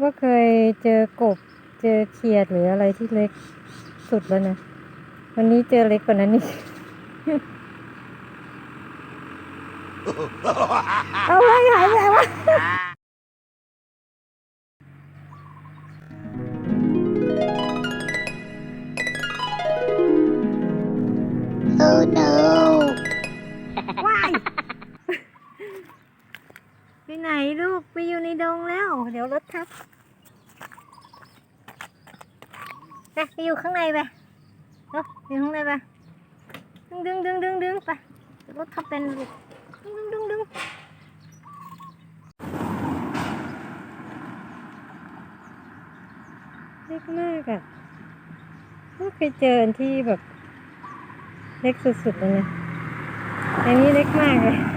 ว่าเคยเจอกบเจอเขียดหรืออะไรที่เล็กสุดแล้วนะ วันนี้เจอเล็กกว่านั้นอีกเอาไว้หายไปวะ Oh no ไปไหนลูกไปอยู่ในดงแล้ว เดี๋ยวรถทับไปไปอยู่ข้างในไปเนาะอยู่ข้างในไปดึงดึงดึงดึงดึงไปรถทับเป็นลูกดึงดึงดึงเล็กมากอะ่ะไม่เคยเจอที่แบบ เล็กสุดๆเลยนะอันนี้เล็กมากเลย